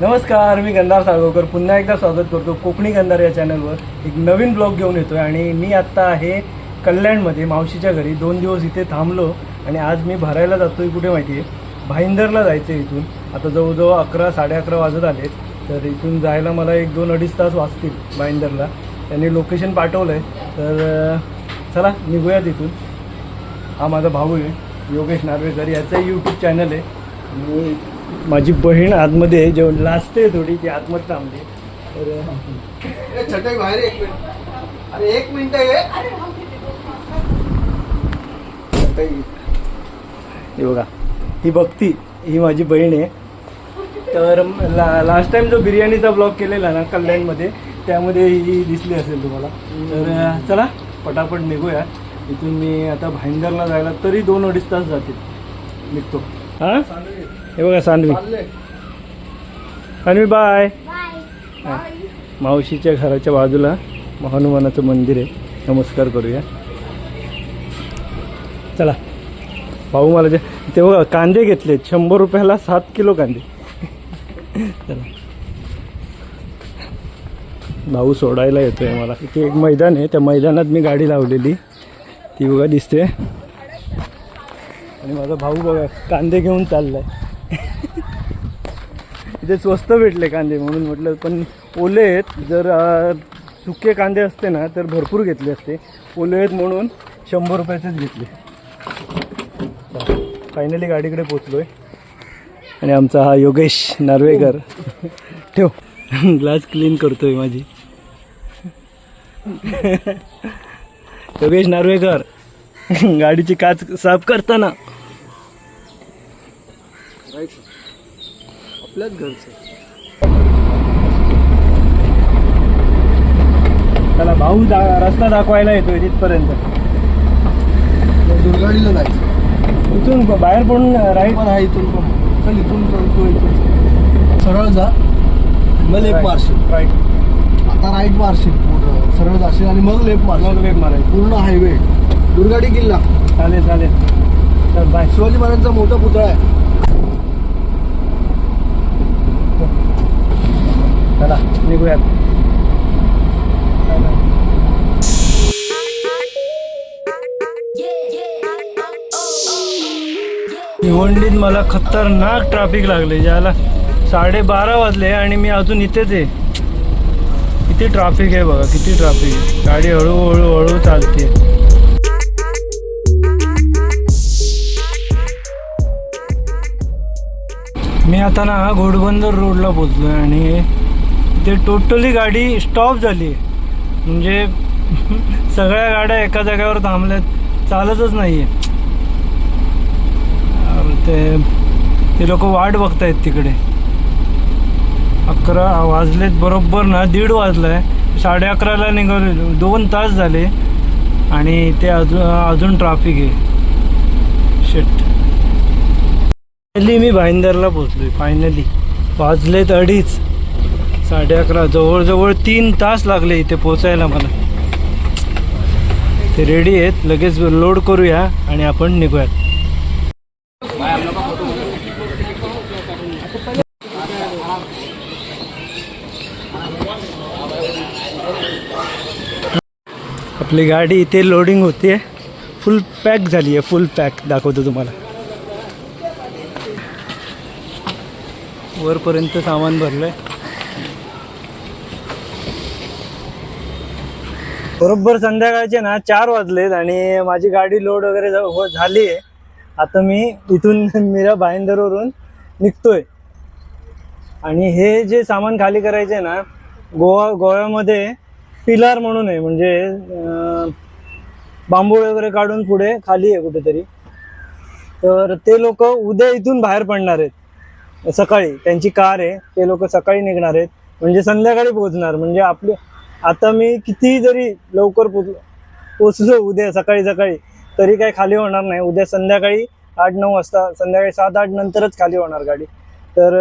नमस्कार मी गंधार साळगावकर. पुन्हा एकदा स्वागत करतो कोकणी गंधार या चॅनलवर. एक नवीन ब्लॉग घेऊन येतो आहे आणि मी आत्ता आहे कल्याणमध्ये मावशीच्या घरी. दोन दिवस इथे थांबलो आणि आज मी भरायला जातो आहे कुठे माहिती आहे भाईंदरला जायचं आहे इथून. आता जवळजवळ अकरा साडे अकरा वाजत आले तर इथून जायला मला एक दोन अडीच तास वाचतील भाईंदरला. त्यांनी लोकेशन पाठवलं आहे तर चला निघूयात इथून. हा माझा भाऊ आहे योगेश नार्वेकर. याचं यूट्यूब चॅनल आहे. आणि माझी बहीण आतमध्ये जेव्हा लाजते थोडी ती आतमध्ये थांबली. तर बाहेर एक मिनिट. अरे एक मिनिट ये हे बघा ही भक्ती ही माझी बहीण आहे. तर ला लास्ट टाइम जो बिर्याणीचा ब्लॉग केलेला ना कल्याणमध्ये त्यामध्ये ही दिसली असेल तुम्हाला. तर चला पटापट निघूया. इथून मी आता भाईंदरला जायला तरी दोन अडीच तास जातील. निघतो. हां? हे बघा सानवी. सानवी बाय. मावशीच्या घराच्या बाजूला हनुमानाचं मंदिर आहे. नमस्कार करूया. चला. भाऊ मला जे ते बघा कांदे घेतलेत. शंभर रुपयाला सात किलो कांदे. चला. भाऊ सोडायला येतोय मला. इथे एक मैदान आहे. त्या मैदानात मी गाडी लावलेली. ती बघा दिसते. आणि माझा भाऊ बघा कांदे घेऊन चाललाय. इथे स्वस्त भेटले कांदे म्हणून म्हटलं पण ओले आहेत. जर सुके कांदे असते ना तर भरपूर घेतले असते. ओले आहेत म्हणून शंभर रुपयाचेच घेतले. फायनली गाडीकडे पोचलोय आणि आमचा हा योगेश नार्वेकर. ठेव. ग्लास क्लीन करतोय माझी. योगेश नार्वेकर. गाडीची काच साफ करताना. आपल्याच घरचं त्याला भाऊ दा रस्ता दाखवायला येतोय तिथपर्यंत. दुर्गाडीला जायचं. इथून बाहेर पडून राईट. पण आहे इथून पण चल इथून सरळ जा. मग लेफ्ट मारशील. राईट आता राईट मारशील पूर्ण. सरळ जाशील आणि मग लेफ्ट मग मारशील वेग मारायचं. पूर्ण हायवे दुर्गाडी किल्ला. चालेल चालेल. चल बाय शिवाजी महाराजांचा मोठा पुतळा आहे. चला भिवंडीत मला खतरनाक ट्रॅफिक लागले ज्याला साडेबारा वाजले आणि मी अजून इथेच आहे. किती ट्रॅफिक आहे बघा किती ट्रॅफिक आहे. गाडी हळूहळू हळू चालते. मी आता ना घोडबंदर रोडला पोचलो आणि ते टोटली गाडी स्टॉप झाली. म्हणजे सगळ्या गाड्या एका जागेवर थांबल्यात. चालतच नाही ते ते लोक वाट बघतायत तिकडे. अकरा वाजलेत बरोबर ना दीड वाजलाय. साडे अकराला निघाले दोन तास झाले. आणि ते अजून अजून ट्राफिक आहे. शेट फायनली मी भाईंदरला पोचलोय फायनली वाजलेत अडीच. साडे अकरा जवळजवळ तीन तास लागले इथे पोचायला मला. ते रेडी आहेत. लगेच लोड करूया आणि आपण निघूयात. आपली गाडी इथे लोडिंग होते फुल पॅक झाली आहे फुल पॅक दाखवतो तुम्हाला. वरपर्यंत सामान भरलं आहे बरोबर संध्याकाळचे ना चार वाजलेत आणि माझी गाडी लोड वगैरे हो- झाली आहे आता मी इथून मीरा भाईंदरवरून निघतोय. आणि हे जे सामान खाली करायचे ना गोवा गोव्यामध्ये पिलार म्हणून आहे. म्हणजे बांबू वगैरे काढून पुढे खाली आहे कुठेतरी. तर ते लोक उद्या इथून बाहेर पडणार आहेत. सकाळी. त्यांची कार आहे. ते लोक सकाळी निघणार आहेत. म्हणजे संध्याकाळी पोहोचणार. म्हणजे आपले आता मी कितीही जरी लवकर पोच पोचलो उद्या सकाळी सकाळी तरी काही खाली होणार नाही. उद्या संध्याकाळी आठ नऊ वाजता संध्याकाळी सात आठ नंतरच खाली होणार गाडी. तर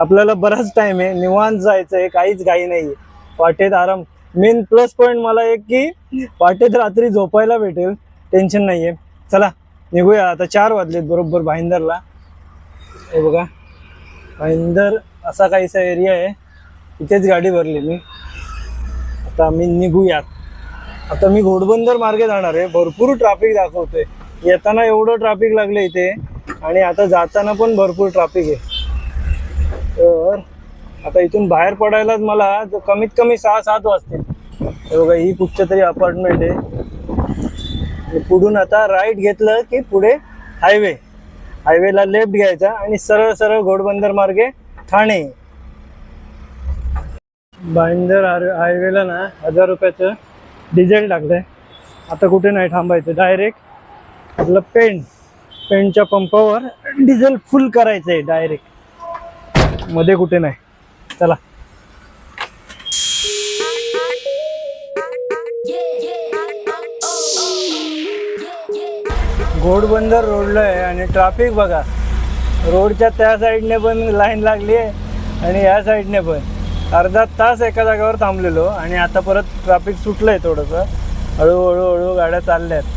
आपल्याला बराच टाइम आहे. निवांत जायचं आहे काहीच घाई नाही आहे वाटेत आराम. मेन प्लस पॉईंट मला एक की वाटेत रात्री झोपायला भेटेल टेन्शन नाही आहे चला निघूया. आता चार वाजलेत बरोबर भाईंदरला. हे बघा. भाईंदर असा काहीसा एरिया आहे. इथेच गाडी भरली मी. आता आम्ही निघूयात. आता मी घोडबंदर मार्गे जाणार आहे. भरपूर ट्रॅफिक दाखवतोय. येताना एवढं ट्रॅफिक लागलं इथे. आणि आता जाताना पण भरपूर ट्रॅफिक आहे. तर आता इथून बाहेर पडायलाच मला कमीत कमी सहा सात वाजतील. बघा ही कुठच्या तरी अपार्टमेंट आहे. पुढून आता राईट घेतलं की पुढे हायवे हायवेला लेफ्ट घ्यायचा आणि सरळ सरळ घोडबंदर मार्गे ठाणे. बांदर हायवेला ना हजार रुपयाचं डिझेल टाकलंय. आता कुठे नाही थांबायचं डायरेक्ट आपलं पेंट पेंटच्या पंपावर डिझेल फुल करायचं आहे डायरेक्टमध्ये कुठे नाही. चला. घोडबंदर रोडला आहे आणि ट्रॅफिक बघा. रोडच्या त्या साईडने पण लाईन लागली आहे आणि या साईडने पण. अर्धा तास एका जागेवर थांबलेलो आणि आता परत ट्रॅफिक सुटलं आहे थोडंसं. हळूहळू हळू गाड्या चालल्या आहेत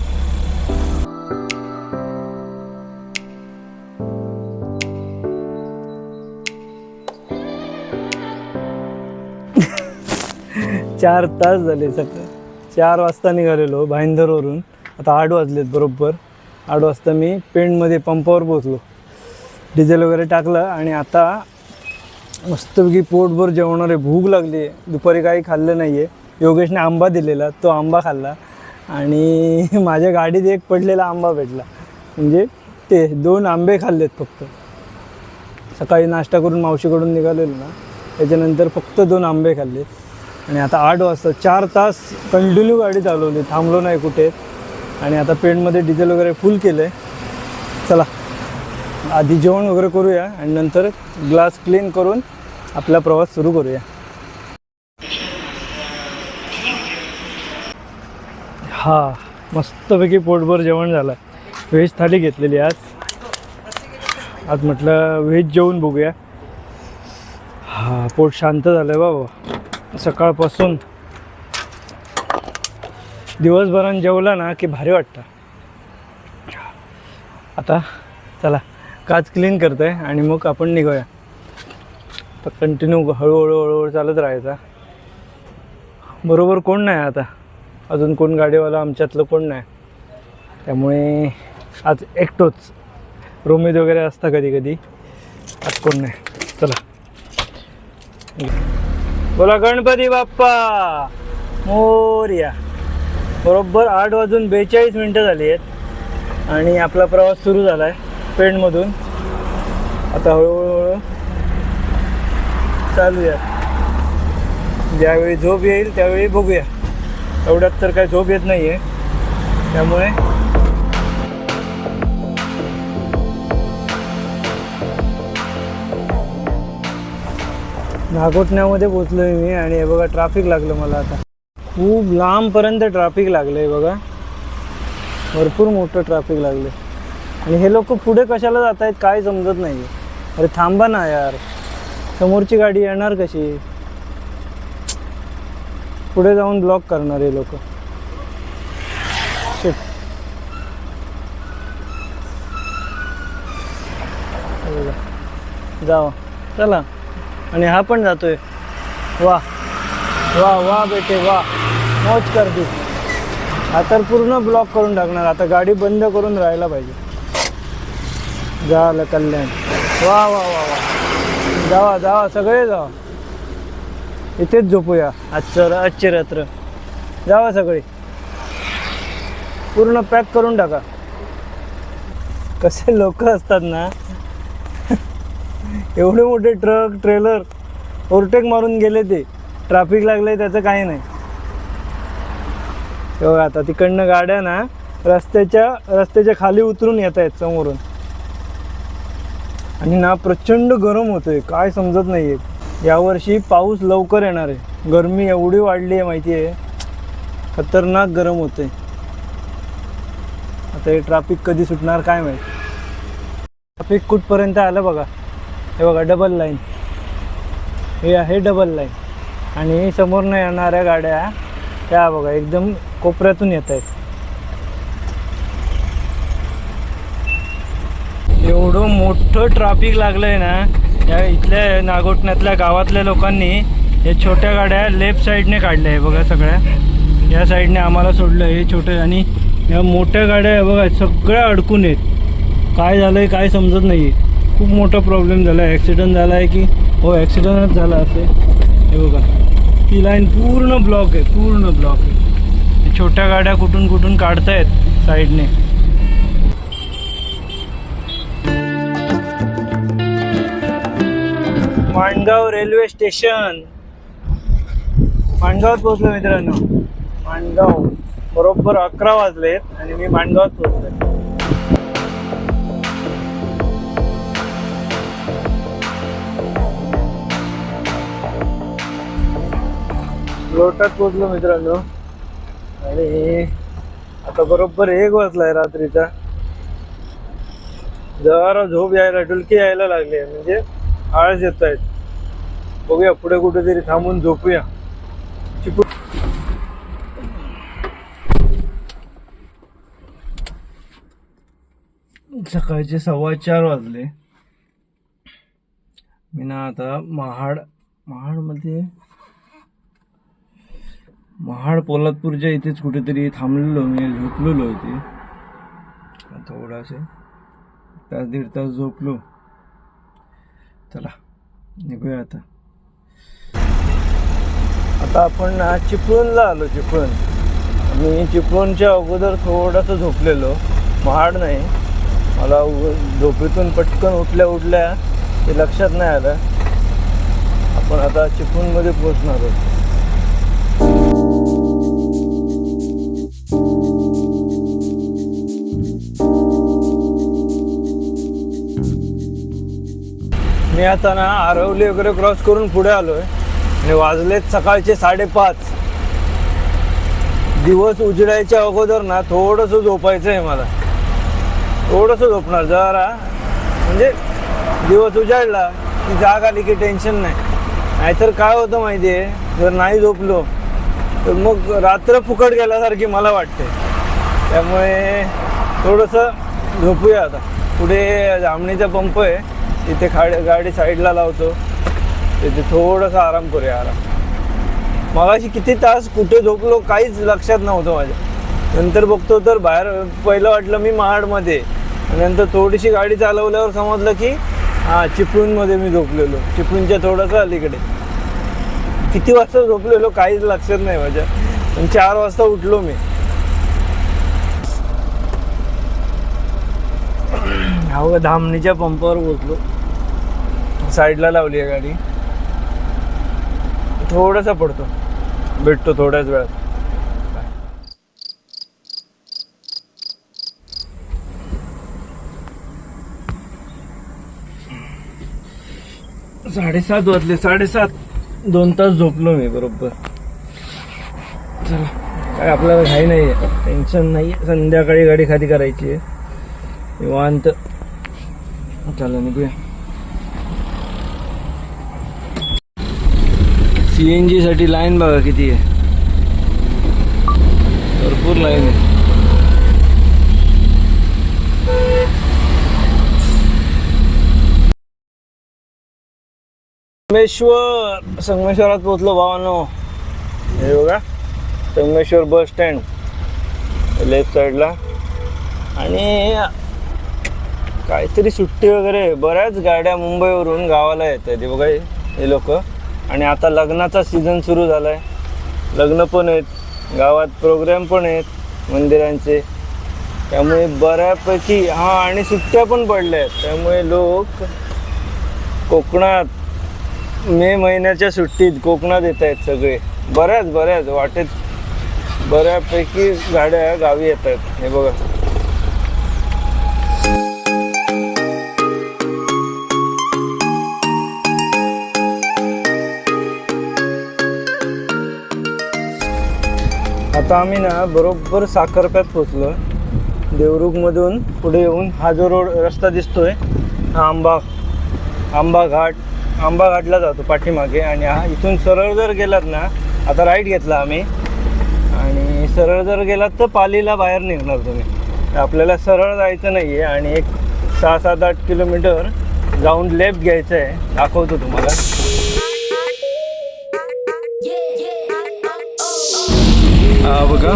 चार तास झाले सकाळ. चार वाजता निघालेलो भाईंदरवरून. आता आठ वाजलेत बरोबर. आठ वाजता मी पेंटमध्ये पंपावर पोचलो डिझेल वगैरे टाकलं आणि आता मस्तपैकी पोटभर जेवणार आहे भूक लागली आहे. दुपारी काही खाल्लं नाही आहे योगेशने आंबा दिलेला तो आंबा खाल्ला. आणि माझ्या गाडीत एक पडलेला आंबा भेटला. म्हणजे ते दोन आंबे खाल्लेत फक्त. सकाळी नाश्ता करून मावशीकडून निघालेलो ना त्याच्यानंतर फक्त दोन आंबे खाल्ले. आणि आता आठ वाजता चार तास कंटिन्यू गाडी चालवली. थांबलो नाही कुठे. आणि आता पेंटमध्ये डिझेल वगैरे फुल केलं आहे चला. आधी जेवण वगैरे करूया आणि नंतर ग्लास क्लीन करून आपला प्रवास सुरू करूया. हा मस्तपैकी पोटभर जेवण झालं. व्हेज थाली घेतलेली आज. आज म्हटलं व्हेज जेवून बघूया. हा पोट शांत झालं बाबा सकाळपासून दिवसभरान जेवला ना की भारी वाटतं. आता चला. काच क्लीन करतोय आणि मग आपण निघूया. तर कंटिन्यू हळूहळू हळूहळू चालत राहायचा. बरोबर कोण नाही आता? अजून कोण गाडीवाला? आमच्यातलं कोण नाही. त्यामुळे आज एकटोच. रोमेद वगैरे असता कधी कधी आज कोण नाही. चला. बोला गणपती बाप्पा! मोर्या. बरोबर आठ वाजून बेचाळीस मिनटं झाली आहेत. आणि आपला प्रवास सुरू झाला आहे पेंडमधून आता हळूहळू चालूया. ज्यावेळी झोप येईल त्यावेळी बघूया. एवढ्यात तर काही झोप येत नाही आहे त्यामुळे नागोटण्यामध्ये पोचलो आहे मी आणि हे बघा ट्रॅफिक लागलं मला आता. खूप लांबपर्यंत ट्रॅफिक लागलं आहे बघा. भरपूर मोठं ट्रॅफिक लागलं आणि हे लोक पुढे कशाला जात आहेत काय समजत नाही अरे थांबा ना यार. समोरची गाडी येणार कशी? पुढे जाऊन ब्लॉक करणार हे लोक. जाव. चला. आणि हा पण जातोय. वा. वा वा बेटे वा. मौज कर तू. हा तर पूर्ण ब्लॉक करून टाकणार. आता गाडी बंद करून राहायला पाहिजे. झालं कल्याण. वा वा वा वा. जावा जावा सगळे जावा. इथेच झोपूया. आजचं आजचे रात्र. जावा सगळे. पूर्ण पॅक करून टाका. कसे लोक असतात ना. एवढे मोठे ट्रक ट्रेलर ओव्हरटेक मारून गेले ते. ट्रॅफिक लागलंय त्याचं काही नाही. तेव्हा आता तिकडनं गाड्या ना रस्त्याच्या रस्त्याच्या खाली उतरून येत आहेत समोरून. आणि ना प्रचंड गरम होतोय काय समजत नाहीये. यावर्षी पाऊस लवकर येणार आहे. गरमी एवढी वाढली आहे माहिती आहे. खतरनाक गरम होते आता हे ट्रॅफिक कधी सुटणार काय माहिती. ट्रॅफिक कुठपर्यंत आलं बघा. हे बघा डबल लाईन हे आहे डबल लाईन आणि समोरनं येणाऱ्या गाड्या त्या बघा एकदम कोपऱ्यातून येत आहेत एवढं मोठं ट्रॅफिक आहे ना या इथल्या नागोटण्यातल्या गावातल्या लोकांनी हे छोट्या गाड्या लेफ्ट साईडने काढल्या आहे बघा सगळ्या. या साईडने आम्हाला सोडलं हे छोटे आणि या मोठ्या गाड्या आहे बघा सगळ्या अडकून आहेत. काय झालं आहे काय समजत नाही खूप मोठा प्रॉब्लेम झाला आहे ॲक्सिडंट झाला आहे की हो ॲक्सिडंटच झाला असे हे बघा ही लाईन पूर्ण ब्लॉक आहे पूर्ण ब्लॉक आहे. छोट्या गाड्या कुठून कुठून काढतायत साईडने माणगाव रेल्वे स्टेशन. माणगावात पोहोचलो मित्रांनो. माणगाव. बरोबर अकरा वाजलेत आणि मी माणगावात पोहोचलोय. लोटात पोहोचलो मित्रांनो. आणि आता बरोबर एक वाजलाय रात्रीचा. जरा झोप यायला डुलकी यायला लागली म्हणजे आळस येत आहेत. बघूया पुढे कुठेतरी थांबून झोपूया. चिपू सकाळचे सव्वा चार वाजले. मी ना आता महाड महाडमध्ये महाड पोलादपूरच्या इथेच कुठेतरी थांबलेलो मी झोपलेलो इथे थोडासे तास दीड तास झोपलो. चला निघूया आता. आता आपण चिपळूणला आलो चिपळूण. मी चिपळूणच्या अगोदर थोडंसं झोपलेलो. महाड नाही. मला झोपेतून पटकन उठल्या उठल्या ते लक्षात नाही आलं. आपण आता चिपळूणमध्ये पोहोचणार आहोत. मी आता ना आरवली वगैरे क्रॉस करून पुढे आलोय. आणि वाजलेत सकाळचे साडेपाच. दिवस उजडायच्या अगोदर ना थोडंसं झोपायचं आहे मला. थोडंसं झोपणार जरा. म्हणजे दिवस उजाडला की जाग आली की टेन्शन नाही. नाहीतर काय होतं माहिती आहे जर नाही झोपलो तर मग रात्र फुकट गेल्यासारखी मला वाटते. त्यामुळे थोडंसं झोपूया आता. पुढे जामणीचा पंप आहे. तिथे खाड गाडी साईडला लावतो. तिथे थोडंसं आराम करूया आराम. मगाशी किती तास कुठे झोपलो काहीच लक्षात नव्हतं माझ्या. नंतर बघतो तर बाहेर पहिलं वाटलं मी महाडमध्ये. नंतर थोडीशी गाडी चालवल्यावर समजलं की हां चिपळूणमध्ये मी झोपलेलो. चिपळूणच्या थोडंसं अलीकडे. किती वाजता झोपलेलो काहीच लक्षात नाही माझ्या. पण चार वाजता उठलो मी. धामणीच्या पंपावर पोचलो साईडला लावली आहे गाडी. थोडासा पडतो. भेटतो थोड्याच वेळात. साडेसात वाजले साडेसात. दोन तास झोपलो मी बरोबर. चला काय आपल्याला घाई नाही आहे टेन्शन नाही आहे संध्याकाळी गाडी खाली करायची आहे. निवांत. चला निघूया. सी एन जी साठी लाईन बघा किती आहे. भरपूर लाईन आहे. संगमेश्वर संगमेश्वरात पोहोचलो भावानो. हे बघा संगमेश्वर बस स्टँड लेफ्ट साईडला आणि काहीतरी सुट्टी वगैरे बऱ्याच गाड्या मुंबईवरून गावाला येत आहेत बघा हे लोक. आणि आता लग्नाचा सीझन सुरू झाला आहे लग्न पण आहेत गावात प्रोग्राम पण आहेत मंदिरांचे. त्यामुळे बऱ्यापैकी हां आणि सुट्ट्या पण पडल्या आहेत. त्यामुळे लोक कोकणात मे महिन्याच्या सुट्टीत कोकणात येत आहेत सगळे. बऱ्याच बऱ्याच वाटेत बऱ्यापैकी गाड्या गावी येत आहेत. हे बघा. आता आम्ही ना बरोबर साखरप्यात पोचलो देवरुखमधून पुढे येऊन हा जो रोड रस्ता दिसतोय हा आंबा आंबा घाट आंबा घाटला जातो पाठीमागे आणि हा इथून सरळ जर गेलात ना आता राईट घेतला आम्ही. आणि सरळ जर गेलात तर पालीला बाहेर निघणार तुम्ही. आपल्याला सरळ जायचं नाही आहे आणि एक सहा सात आठ किलोमीटर जाऊन लेफ्ट घ्यायचं आहे दाखवतो तुम्हाला. हा बघा.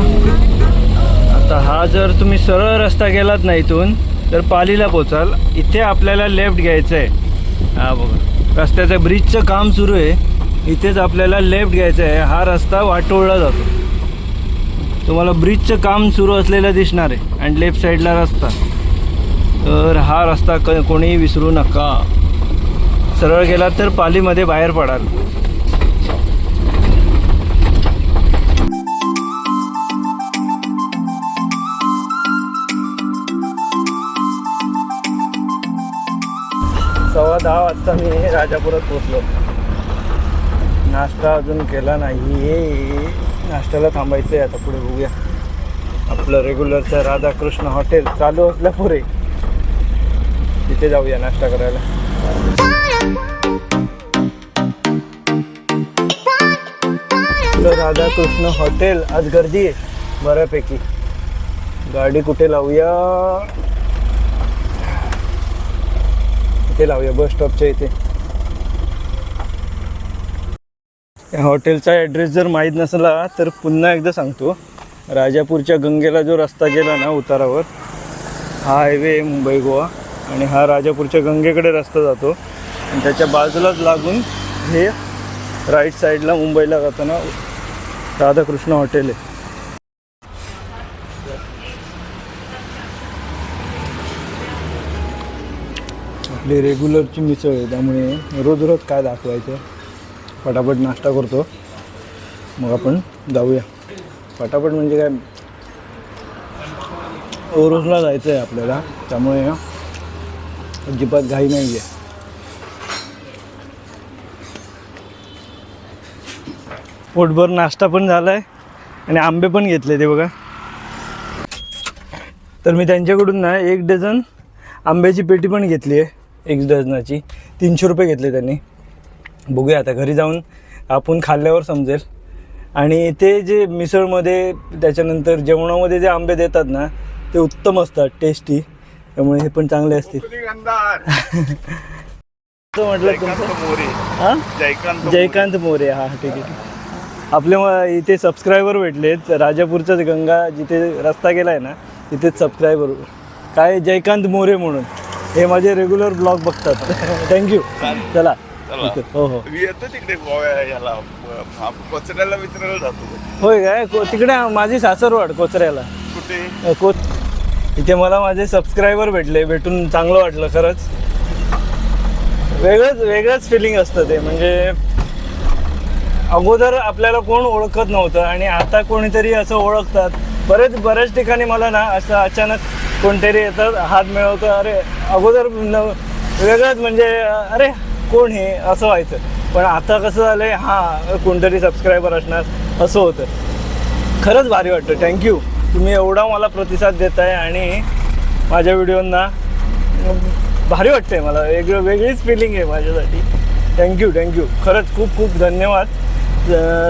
आता हा जर तुम्ही सरळ रस्ता गेलात ना इथून तर पालीला पोचाल. इथे आपल्याला लेफ्ट घ्यायचं आहे हा बघा. रस्त्याचं ब्रिजचं काम सुरू आहे. इथेच आपल्याला लेफ्ट घ्यायचं आहे हा रस्ता वाटोळला जातो. तुम्हाला ब्रिजचं काम सुरू असलेलं दिसणार आहे. आणि लेफ्ट साईडला रस्ता. तर हा रस्ता क कोणीही विसरू नका. सरळ गेलात तर पालीमध्ये बाहेर पडाल. सव्वा दहा वाजता मी राजापुरात पोचलो नाश्ता अजून केला नाही. नाश्त्याला थांबायचं आहे आता पुढे बघूया. आपलं रेग्युलरचं राधाकृष्ण हॉटेल चालू असल्या पुढे तिथे जाऊया नाश्ता करायला. राधाकृष्ण हॉटेल आज गर्दी आहे बऱ्यापैकी. गाडी कुठे लावूया? इथे लावूया बस स्टॉपच्या इथे. या हॉटेलचा ॲड्रेस जर माहीत नसला तर पुन्हा एकदा सांगतो. राजापूरच्या गंगेला जो रस्ता गेला ना उतारावर हा हायवे आहे मुंबई गोवा. आणि हा राजापूरच्या गंगेकडे रस्ता जातो. आणि त्याच्या बाजूलाच लागून हे राईट साईडला मुंबईला जाताना राधाकृष्ण हॉटेल आहे. आपली रेग्युलरची मिसळ आहे त्यामुळे रोज रोज काय दाखवायचं? पटापट नाश्ता करतो. मग आपण जाऊया. पटापट म्हणजे काय? ओरोसला जायचं आहे आपल्याला. त्यामुळे अजिबात घाई नाही आहे पोटभर नाश्ता पण झाला आहे आणि आंबे पण घेतले ते बघा. तर मी त्यांच्याकडून ना एक डझन आंब्याची पेटी पण घेतली आहे. एक डझनाची. तीनशे रुपये घेतले त्यांनी. बघूया आता घरी जाऊन आपण खाल्ल्यावर समजेल. आणि ते जे मिसळमध्ये त्याच्यानंतर जेवणामध्ये जे आंबे देतात ना ते उत्तम असतात टेस्टी त्यामुळे हे पण चांगले असतील. असं म्हटलं तुमचं? मोरे. हां? जयकांत मोरे. हा ठीक आहे. आपले म- इथे सबस्क्रायबर भेटलेत. राजापूरचाच गंगा जिथे रस्ता गेला आहे ना तिथेच सबस्क्रायबर काय? जयकांत मोरे म्हणून. हे माझे रेग्युलर ब्लॉग बघतात. थँक्यू चला. हो हो. मी येतो तिकडे गोव्या याला. अ, कचऱ्याला विचारायला जातो. होय काय? को तिकडे माझी सासरवाड कोचऱ्याला. कुठे? अ, को इथे मला माझे सबस्क्रायबर भेटले. भेटून चांगलं वाटलं खरंच. वेगळंच वेगळंच फिलिंग असतं ते. म्हणजे अगोदर आपल्याला कोण ओळखत नव्हतं आणि आता कोणीतरी असं ओळखतात. बरेच बऱ्याच ठिकाणी मला ना असं अचानक कोणतरी येतात हात मिळवतो अरे अगोदर न वेगळंच म्हणजे अरे कोण हे? असं व्हायचं. पण आता कसं झालंय हां कोणतरी सबस्क्रायबर असणार असं होतं. खरंच भारी वाटतं. थँक्यू तुम्ही एवढा मला प्रतिसाद देताय आणि माझ्या व्हिडिओंना भारी वाटतंय मला. वेगळं वेगळीच फिलिंग आहे माझ्यासाठी. थँक्यू थँक्यू खरंच खूप खूप धन्यवाद.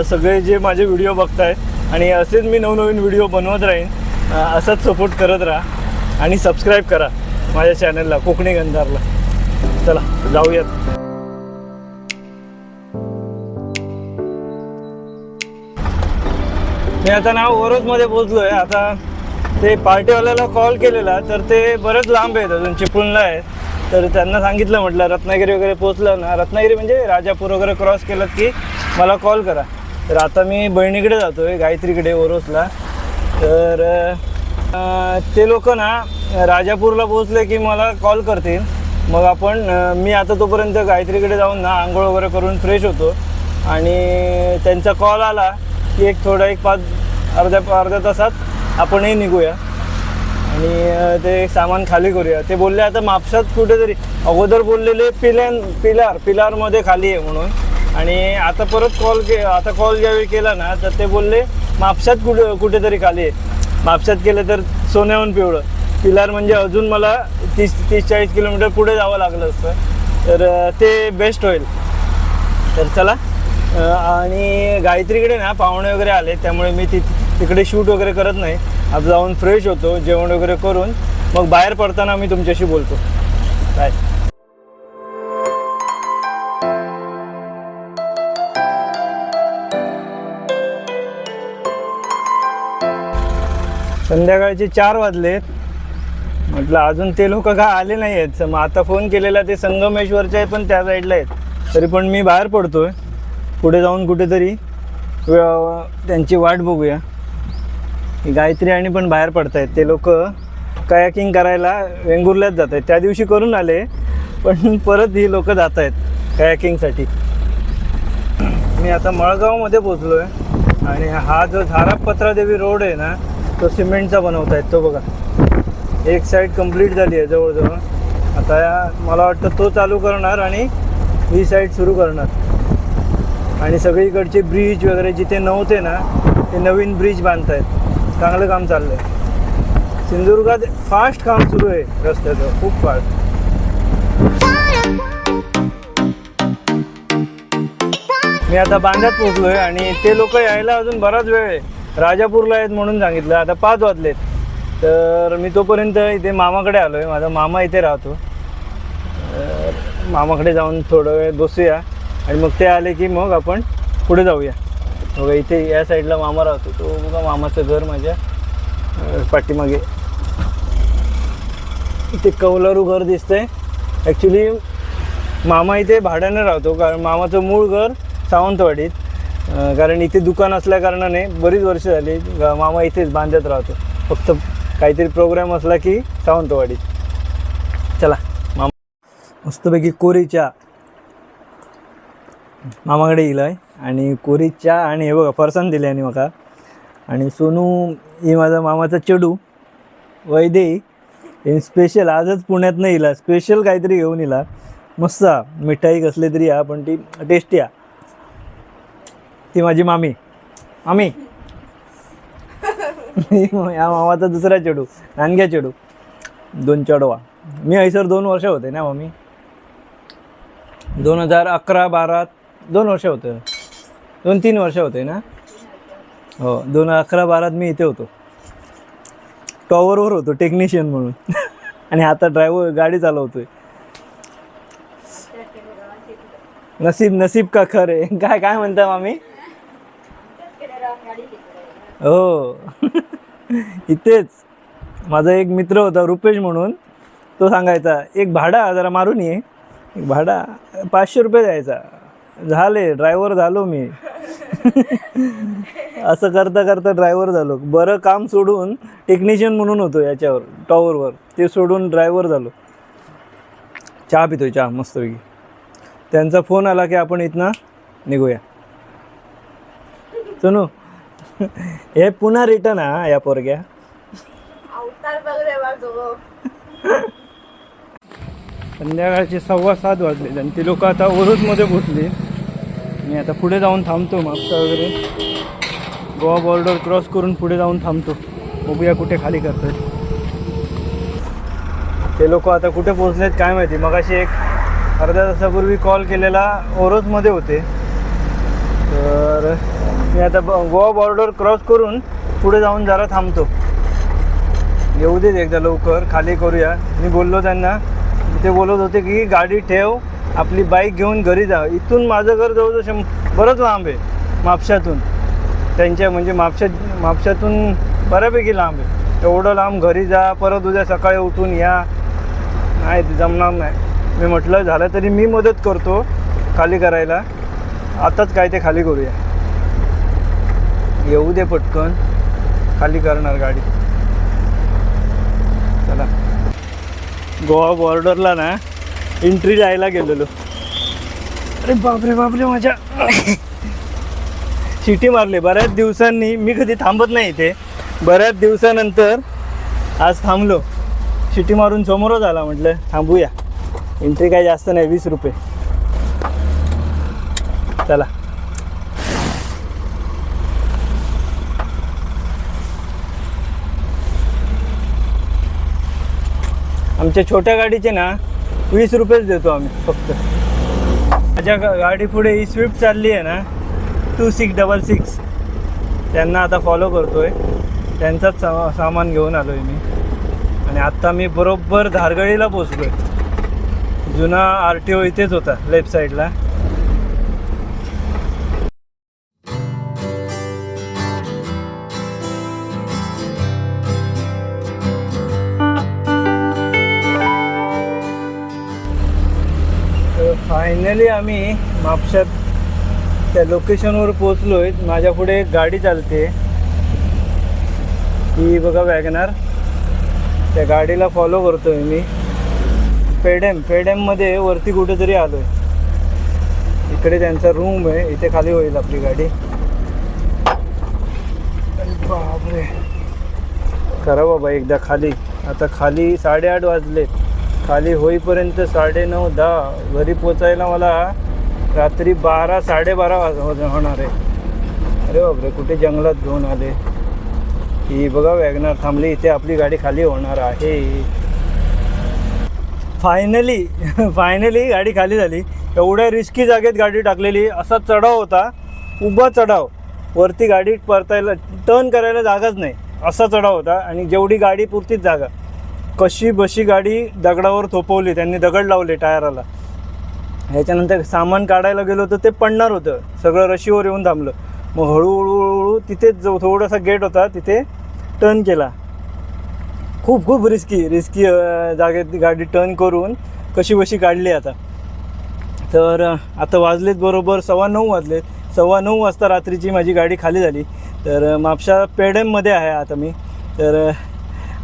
सगळे जे माझे व्हिडिओ बघताय आणि असेच मी नवनवीन व्हिडिओ बनवत राहीन असंच असाच सपोर्ट करत राहा. आणि सबस्क्राईब करा माझ्या चॅनलला कोकणी गंधारला. चला जाऊयात. मी आता ना ओरोसमध्ये पोचलो आहे आता ते पार्टीवाल्याला कॉल केलेला तर ते बरंच लांब आहेत अजून चिपळूणला आहे तर त्यांना सांगितलं म्हटलं रत्नागिरी वगैरे पोचलं ना. रत्नागिरी म्हणजे राजापूर वगैरे क्रॉस केलं की मला कॉल करा. तर आता मी बहिणीकडे जातो आहे गायत्रीकडे ओरोसला तर ते लोक ना राजापूरला पोहोचले की मला कॉल करतील. मग आपण मी आता तोपर्यंत गायत्रीकडे जाऊन ना आंघोळ वगैरे करून फ्रेश होतो. आणि त्यांचा कॉल आला की एक थोडा एक पाच अर्ध्या अर्ध्या तासात आपणही निघूया. आणि ते सामान खाली करूया. ते बोलले आता मापसात कुठेतरी अगोदर बोललेले पिल्यान पिलार पिलारमध्ये खाली आहे म्हणून. आणि आता परत कॉल के आता कॉल ज्यावेळी केला ना तर ते बोलले मापसात कुठे कुठेतरी खाली आहे. म्हापशात केलं तर सोन्याहून पिवळं. पिलार म्हणजे अजून मला तीस तीस चाळीस किलोमीटर पुढे जावं लागलं असतं. तर ते बेस्ट होईल. तर चला आणि गायत्रीकडे ना पाहुणे वगैरे आले त्यामुळे मी ति तिकडे शूट वगैरे करत नाही. आप जाऊन फ्रेश होतो जेवण वगैरे करून. मग बाहेर पडताना मी तुमच्याशी बोलतो. बाय संध्याकाळचे चार वाजलेत. म्हटलं अजून ते लोक का आले नाही आहेत मग आता फोन केलेला ते संगमेश्वरचे आहे पण त्या साईडला आहेत. तरी पण मी बाहेर पडतो आहे पुढे जाऊन कुठेतरी त्यांची वाट बघूया. गायत्री आणि पण बाहेर पडत आहेत ते लोक कयाकिंग करायला वेंगुर्ल्यात जात आहेत त्या दिवशी करून आले पण परत ही लोक जात आहेत कयाकिंगसाठी मी आता मळगावमध्ये पोचलो आहे आणि हा जो झारापत्रादेवी रोड आहे ना तो सिमेंटचा बनवत आहेत तो बघा. एक साईड कंप्लीट झाली आहे जवळजवळ. आता या- मला वाटतं तो चालू करणार आणि ही साईड सुरू करणार. आणि सगळीकडचे ब्रिज वगैरे जिथे नव्हते ना ते नवीन ब्रिज बांधतायत. चांगलं काम चाललं आहे सिंधुदुर्गात फास्ट काम सुरू आहे रस्त्याचं खूप फास्ट मी आता बांध्यात पोहोचलो आहे आणि ते लोक यायला अजून बराच वेळ आहे. राजापूरला आहेत म्हणून सांगितलं. आता पाच वाजलेत तर मी तोपर्यंत इथे मामाकडे आलो आहे माझा मामा इथे राहतो. मामाकडे जाऊन थोडं वेळ बसूया. आणि मग ते आले की मग आपण पुढे जाऊया. बघा इथे या साईडला मामा राहतो. तो बघा मामाचं घर माझ्या पाठीमागे. इथे कौलारू घर दिसतंय. ॲक्च्युली मामा इथे भाड्याने राहतो. कारण मामाचं मूळ घर सावंतवाडीत. कारण इथे दुकान असल्या कारणाने बरीच वर्ष झाली मामा इथेच बांधत राहतो. फक्त काहीतरी प्रोग्राम असला की सावंतवाडी चला मामा. मस्तपैकी कोरी चहा मामाकडे येईल आहे आणि कोरी चहा आणि हे बघा फरसाण दिले आणि मला आणि सोनू ही माझा मामाचा चेडू वैदे. हे स्पेशल आजच पुण्यातनं इला स्पेशल काहीतरी घेऊन इला मस्त मिठाई कसली तरी हा पण ती टेस्टी हा ती माझी मामी. मामी. या मामाचा दुसरा चेडू नानग्या चेडू. दोन चढवा मी हैसर दोन वर्ष होते ना मामी? दोन हजार अकरा बारात दोन वर्ष होते. दोन तीन वर्ष होते ना? हो दोन अकरा बारात मी इथे होतो. टॉवरवर होतो टेक्निशियन म्हणून. आणि आता ड्रायव्हर गाडी चालवतोय. नसीब नसीब का खरे? काय काय म्हणता मामी? हो. इथेच. माझा एक मित्र होता रुपेश म्हणून. तो सांगायचा एक भाडा जरा मारून ये. एक भाडा? पाचशे रुपये द्यायचा. झाले ड्रायव्हर झालो मी. असं करता करता ड्रायव्हर झालो. बरं काम सोडून टेक्निशियन म्हणून होतो याच्यावर टॉवरवर ते सोडून ड्रायव्हर झालो. चहा पितोय चहा मस्तपैकी. त्यांचा फोन आला की आपण इथनं निघूया. सोनू हे पुन्हा रिटर्न हा या पोरग्या. अवतार बघ रे माझं संध्याकाळचे सव्वा सात वाजले आणि ते लोक आता ओरोसमध्ये पोचले मी आता पुढे जाऊन थांबतो मागचा वगैरे. गोवा बॉर्डर क्रॉस करून पुढे जाऊन थांबतो. बघूया कुठे खाली करतात ते लोक आता कुठे पोचलेत काय माहिती. मगाशी एक अर्ध्या तासापूर्वी कॉल केलेला ओरोसमध्ये होते. तर मी आता ब- गोवा बॉर्डर क्रॉस करून पुढे जाऊन जरा थांबतो. येऊ देत एकदा लवकर खाली करूया. मी बोललो त्यांना. ते बोलत होते की गाडी ठेव आपली बाईक घेऊन घरी जा. इथून माझं घर जवळजवळ शं बरंच लांब आहे म्हापशातून त्यांच्या म्हणजे म्हापशा म्हापशातून बऱ्यापैकी लांब आहे. एवढं लांब घरी जा परत उद्या सकाळी उठून या. नाही ते जमणार नाही. मी म्हटलं झालं तरी मी मदत करतो खाली करायला. आताच काय ते खाली करूया. येऊ दे पटकन. खाली करणार गाडी. चला. गोवा बॉर्डरला ना एंट्री जायला गेलेलो. अरे बापरे बापरे माझ्या. शिटी मारले. बऱ्याच दिवसांनी मी कधी थांबत नाही इथे. बऱ्याच दिवसानंतर आज थांबलो. शिटी मारून समोरच आला म्हटलं थांबूया. एंट्री काही जास्त नाही वीस रुपये. चला. आमच्या छोट्या गाडीचे ना वीस रुपयेच देतो आम्ही फक्त. माझ्या गा- गाडी पुढे ही स्विफ्ट चालली आहे ना टू सिक्स डबल सिक्स त्यांना आता फॉलो करतोय. त्यांचाच सा सामान घेऊन आलो आहे मी. आणि आत्ता मी बरोबर धारगळीला पोचलो आहे जुना आर टी ओ इथेच होता लेफ्ट साईडला फायनली आम्ही मापशात त्या लोकेशनवर पोचलो आहे माझ्या पुढे एक गाडी चालते. ही बघा वॅगनार. त्या गाडीला फॉलो करतो आहे मी. पेडेम पेडेममध्ये वरती कुठेतरी आलो आहे इकडे त्यांचा रूम आहे. इथे खाली होईल आपली गाडी. बापरे. करा बाबा एकदा खाली. आता खाली साडेआठ वाजले. खाली होईपर्यंत साडेनऊ दहा घरी पोचायला मला रात्री बारा साडेबारा वाज हो- होणार आहे. अरे बापरे कुठे जंगलात घेऊन आले? ही बघा वॅगनार थांबली. इथे आपली गाडी खाली होणार आहे. फायनली फायनली गाडी खाली झाली. एवढ्या रिस्की जागेत गाडी टाकलेली. असा चढाव होता. उभा चढाव. वरती गाडी परतायला टर्न करायला जागाच नाही. असा चढाव होता. आणि जेवढी गाडी पुरतीच जागा. कशी बशी गाडी दगडावर थोपवली त्यांनी दगड लावले टायराला. ह्याच्यानंतर सामान काढायला गेलो तर ते पडणार होतं. सगळं रशीवर येऊन थांबलं. मग हळूहळू हळूहळू तिथेच जो थोडासा गेट होता तिथे टर्न केला. खूप खूप रिस्की रिस्की जागेत गाडी टर्न करून कशी बशी काढली आता. तर आता वाजलेत बरोबर सव्वा नऊ वाजलेत. सव्वा नऊ वाजता रात्रीची माझी गाडी खाली झाली. तर म्हापशा पेडेममध्ये आहे आता मी. तर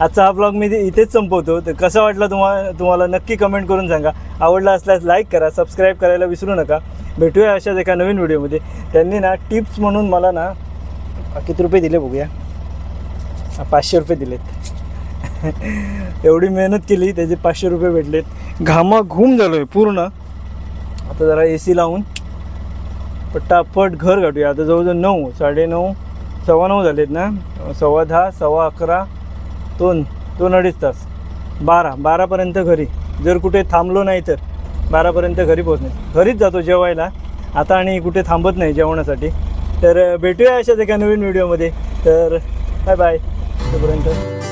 आजचा हा ब्लॉग मी इथेच संपवतो. तर कसा वाटला तुम्हाला तुम्हाला नक्की कमेंट करून सांगा. आवडला असल्यास लाईक करा सबस्क्राईब करायला विसरू नका. भेटूया अशाच एका नवीन व्हिडिओमध्ये त्यांनी ना टिप्स म्हणून मला ना किती रुपये दिले बघूया. पाचशे रुपये दिलेत. एवढी मेहनत केली त्याचे पाचशे रुपये भेटलेत. घामाघूम झालो आहे पूर्ण. आता जरा ए सी लावून. पटापट घर गाठूया आता जवळजवळ नऊ साडेनऊ सव्वा नऊ झालेत ना. सव्वा दहा सव्वा अकरा. दोन दोन अडीच तास. बारा बारापर्यंत घरी. जर कुठे थांबलो नाही तर बारापर्यंत घरी पोहोचणे. घरीच जातो जेवायला. आता आणि कुठे थांबत नाही जेवणासाठी. तर भेटूया अशाच एका नवीन व्हिडिओमध्ये. तर बाय बाय. तोपर्यंत.